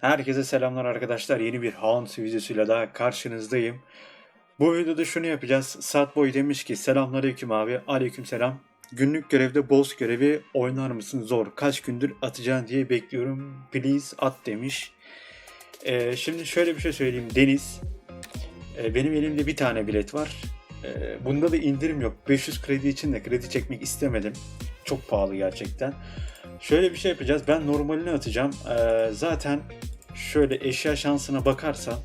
Herkese selamlar arkadaşlar. Yeni bir Hound videosuyla daha karşınızdayım. Bu videoda şunu yapacağız. Satboy demiş ki selamünaleyküm abi. Aleyküm selam. Günlük görevde boss görevi oynar mısın? Zor. Kaç gündür atacaksın diye bekliyorum. Please at demiş. Ee, şimdi şöyle bir şey söyleyeyim. Deniz. E, benim elimde bir tane bilet var. E, bunda da indirim yok. 500 kredi için de kredi çekmek istemedim. Çok pahalı gerçekten. Şöyle bir şey yapacağız. Ben normalini atacağım. Ee, zaten şöyle eşya şansına bakarsan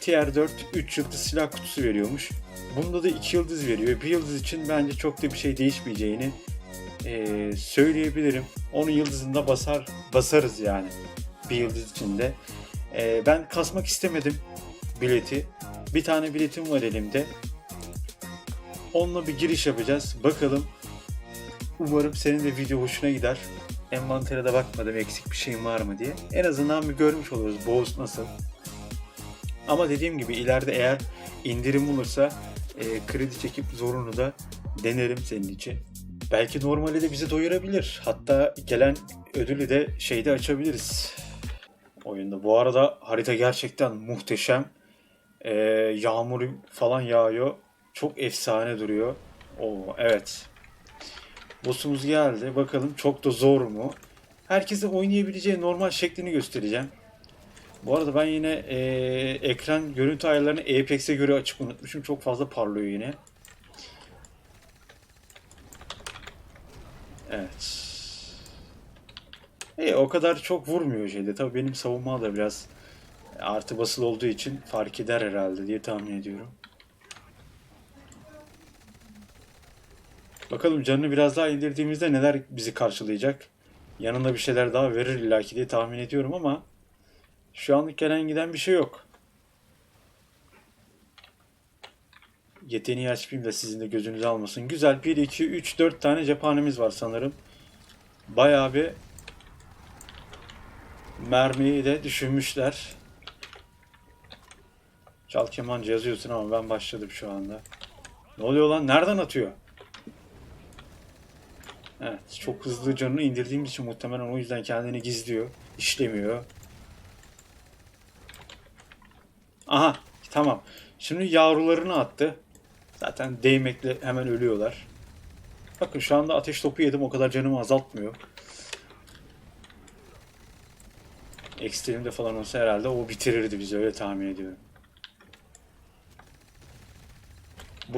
Tier 4 3 yıldız silah kutusu veriyormuş. Bunda da 2 yıldız veriyor. 1 yıldız için bence çok da bir şey değişmeyeceğini söyleyebilirim. Onun yıldızında basar basarız yani. Bir yıldız içinde. Ee, ben kasmak istemedim bileti. Bir tane biletim var elimde. Onunla bir giriş yapacağız. Bakalım Umarım senin de video hoşuna gider. Envantere de bakmadım eksik bir şeyim var mı diye. En azından bir görmüş oluruz Boğaz nasıl. Ama dediğim gibi ileride eğer indirim olursa e, kredi çekip zorunu da denerim senin için. Belki normali de bizi doyurabilir. Hatta gelen ödülü de şeyde açabiliriz. Oyunda. Bu arada harita gerçekten muhteşem. E, yağmur falan yağıyor. Çok efsane duruyor. Oo evet. Boss'umuz geldi. Bakalım çok da zor mu? Herkese oynayabileceği normal şeklini göstereceğim. Bu arada ben yine eee, ekran görüntü ayarlarını Apex'e göre açık unutmuşum. Çok fazla parlıyor yine. Evet. İyi o kadar çok vurmuyor şeyde. Tabii benim savunma da biraz artı basılı olduğu için fark eder herhalde diye tahmin ediyorum. Bakalım canını biraz daha indirdiğimizde neler bizi karşılayacak. Yanında bir şeyler daha verir illaki diye tahmin ediyorum ama şu anlık gelen giden bir şey yok. Yeteneği açmayayım da sizin de gözünüzü almasın. Güzel 1, 2, 3, 4 tane cephanemiz var sanırım. Bayağı bir mermiyi de düşünmüşler. Çal kemancı yazıyorsun ama ben başladım şu anda. Ne oluyor lan? Nereden atıyor? Evet, çok hızlı canını indirdiğimiz için muhtemelen o yüzden kendini gizliyor. işlemiyor. Aha, tamam. Şimdi yavrularını attı. Zaten değmekle hemen ölüyorlar. Bakın şu anda ateş topu yedim o kadar canımı azaltmıyor. Ekstremde falan olsa herhalde o bitirirdi bizi öyle tahmin ediyorum.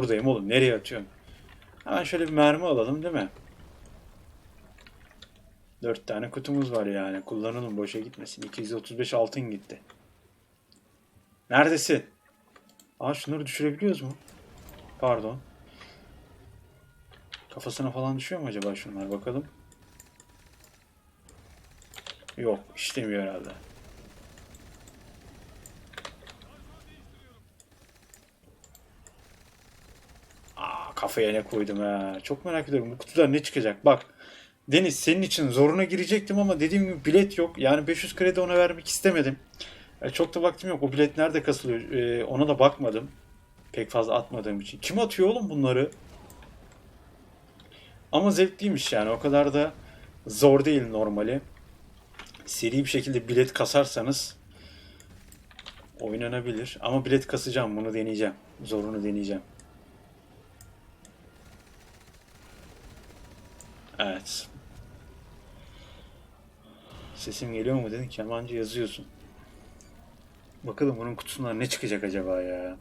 Buradayım oğlum nereye atıyorum? Hemen şöyle bir mermi alalım değil mi? Dört tane kutumuz var yani. Kullanalım boşa gitmesin. 235 altın gitti. Neredesin? Aa şunları düşürebiliyoruz mu? Pardon. Kafasına falan düşüyor mu acaba şunlar? Bakalım. Yok. işlemiyor herhalde. Aa kafaya ne koydum ha. Çok merak ediyorum. Bu kutudan ne çıkacak? Bak. Deniz senin için zoruna girecektim ama dediğim gibi bilet yok. Yani 500 kredi ona vermek istemedim. E, çok da vaktim yok. O bilet nerede kasılıyor e, ona da bakmadım. Pek fazla atmadığım için. Kim atıyor oğlum bunları? Ama zevkliymiş yani. O kadar da zor değil normali. Seri bir şekilde bilet kasarsanız oynanabilir. Ama bilet kasacağım. Bunu deneyeceğim. Zorunu deneyeceğim. Evet. Sesim geliyor mu dedin kemancı yazıyorsun. Bakalım bunun kutusundan ne çıkacak acaba ya.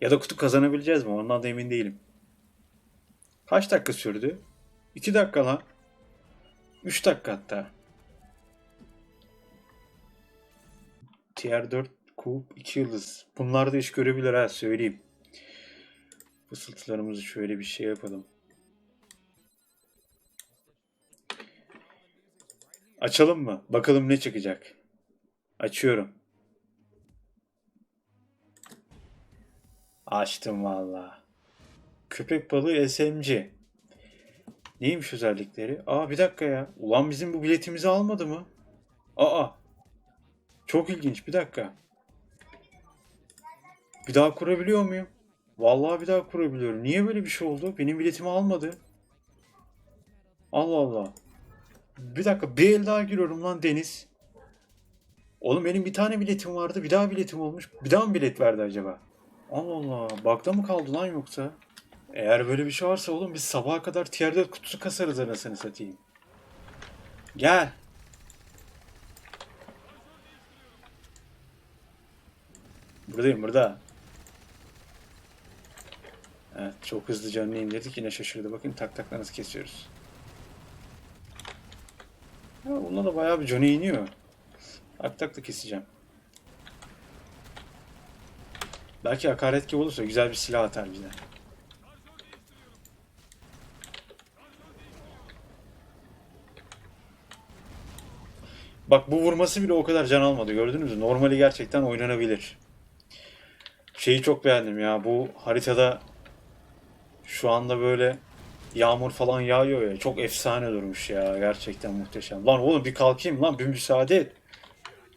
Ya da kutu kazanabileceğiz mi? Ondan da emin değilim. Kaç dakika sürdü? 2 dakika lan. 3 dakika hatta. Tier 4 Kup 2 yıldız. Bunlar da iş görebilir ha söyleyeyim. Fısıltılarımızı şöyle bir şey yapalım. Açalım mı? Bakalım ne çıkacak. Açıyorum. Açtım valla. Köpek balığı SMG. Neymiş özellikleri? Aa bir dakika ya. Ulan bizim bu biletimizi almadı mı? Aa. Çok ilginç bir dakika. Bir daha kurabiliyor muyum? Vallahi bir daha kurabiliyorum. Niye böyle bir şey oldu? Benim biletimi almadı. Allah Allah. Bir dakika bir el daha giriyorum lan Deniz. Oğlum benim bir tane biletim vardı. Bir daha biletim olmuş. Bir daha mı bilet verdi acaba? Allah Allah. Bakta mı kaldı lan yoksa? Eğer böyle bir şey varsa oğlum biz sabaha kadar tier 4 kutusu kasarız anasını satayım. Gel. Buradayım burada. Evet çok hızlı canını indirdik yine şaşırdı. Bakın tak takla nasıl kesiyoruz. Ha, bunda da bayağı bir canı iniyor. Tak takla keseceğim. Belki hakaret gibi olursa güzel bir silah atar bize. Bak bu vurması bile o kadar can almadı gördünüz mü? Normali gerçekten oynanabilir. Şeyi çok beğendim ya bu haritada şu anda böyle yağmur falan yağıyor ya çok efsane durmuş ya gerçekten muhteşem. Lan oğlum bir kalkayım lan bir müsaade et.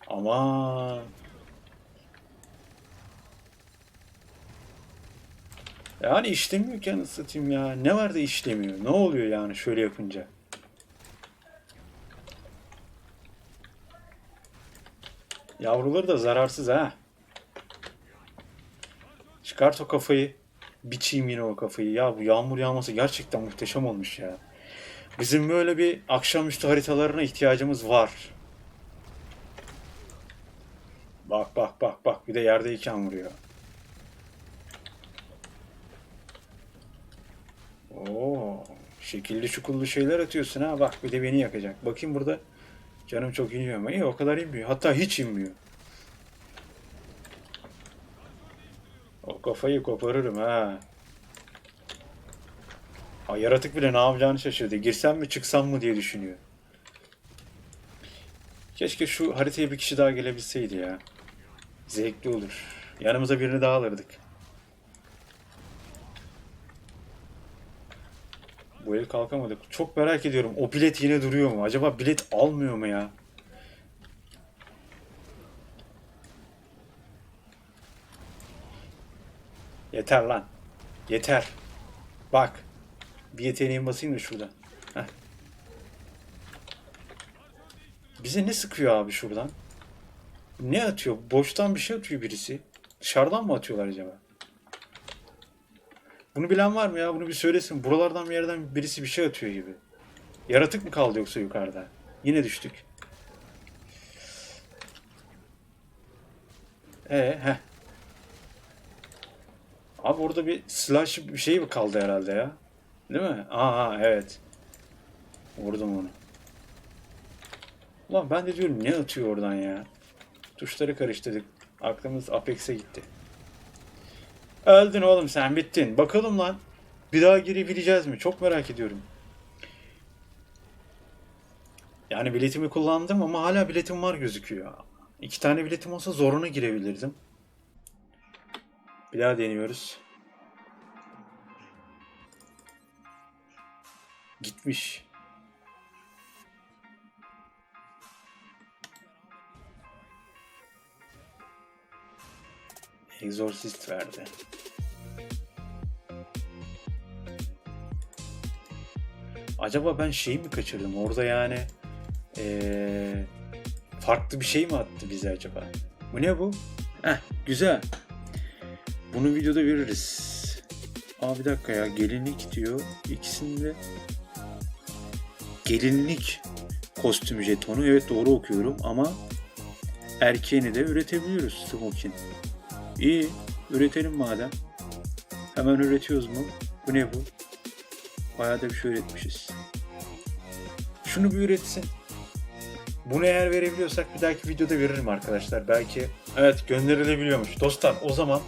Ama yani işlemiyor ki anasını satayım ya. Ne var da işlemiyor? Ne oluyor yani şöyle yapınca? Yavruları da zararsız ha. Çıkart o kafayı. Biçeyim yine o kafayı. Ya bu yağmur yağması gerçekten muhteşem olmuş ya. Bizim böyle bir akşamüstü haritalarına ihtiyacımız var. Bak bak bak bak bir de yerdeyken vuruyor. Oo, şekilli çukullu şeyler atıyorsun ha. Bak bir de beni yakacak. Bakayım burada canım çok iniyor mu? İyi o kadar inmiyor. Hatta hiç inmiyor. Kafayı koparırım ha. Ha yaratık bile ne yapacağını şaşırdı. Girsem mi çıksam mı diye düşünüyor. Keşke şu haritaya bir kişi daha gelebilseydi ya. Zevkli olur. Yanımıza birini daha alırdık. Bu el kalkamadık. Çok merak ediyorum. O bilet yine duruyor mu? Acaba bilet almıyor mu ya? Yeter lan. Yeter. Bak. Bir yeteneğim basayım da şuradan. Bize ne sıkıyor abi şuradan? Ne atıyor? Boştan bir şey atıyor birisi. Dışarıdan mı atıyorlar acaba? Bunu bilen var mı ya? Bunu bir söylesin. Buralardan bir yerden birisi bir şey atıyor gibi. Yaratık mı kaldı yoksa yukarıda? Yine düştük. Ee, heh. Abi orada bir slash bir şey mi kaldı herhalde ya? Değil mi? Aa evet. Vurdum onu. Ulan ben de diyorum ne atıyor oradan ya? Tuşları karıştırdık. Aklımız Apex'e gitti. Öldün oğlum sen bittin. Bakalım lan. Bir daha girebileceğiz mi? Çok merak ediyorum. Yani biletimi kullandım ama hala biletim var gözüküyor. İki tane biletim olsa zoruna girebilirdim. Bir daha deniyoruz. Gitmiş. Exorcist verdi. Acaba ben şeyi mi kaçırdım? Orada yani eee, farklı bir şey mi attı bize acaba? Bu ne bu? Heh, güzel. Bunu videoda veririz. Aa bir dakika ya gelinlik diyor. İkisinde gelinlik kostüm jetonu. Evet doğru okuyorum ama erkeğini de üretebiliyoruz smokin. İyi üretelim madem. Hemen üretiyoruz mu? Bu ne bu? Bayağı da bir şey üretmişiz. Şunu bir üretsin. Bunu eğer verebiliyorsak bir dahaki videoda veririm arkadaşlar. Belki evet gönderilebiliyormuş. Dostlar o zaman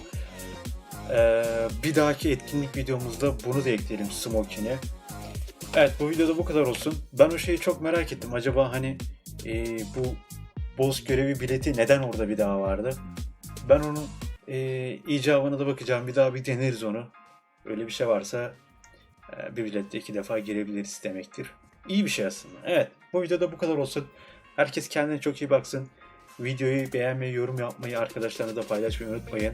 eee, bir dahaki etkinlik videomuzda bunu da ekleyelim Smokin'e. Evet bu videoda bu kadar olsun. Ben o şeyi çok merak ettim. Acaba hani eee, bu boss görevi bileti neden orada bir daha vardı? Ben onun eee icabına da bakacağım. Bir daha bir deneriz onu. Öyle bir şey varsa e, bir bilette iki defa girebiliriz demektir. İyi bir şey aslında. Evet bu videoda bu kadar olsun. Herkes kendine çok iyi baksın. Videoyu beğenmeyi, yorum yapmayı, arkadaşlarına da paylaşmayı unutmayın.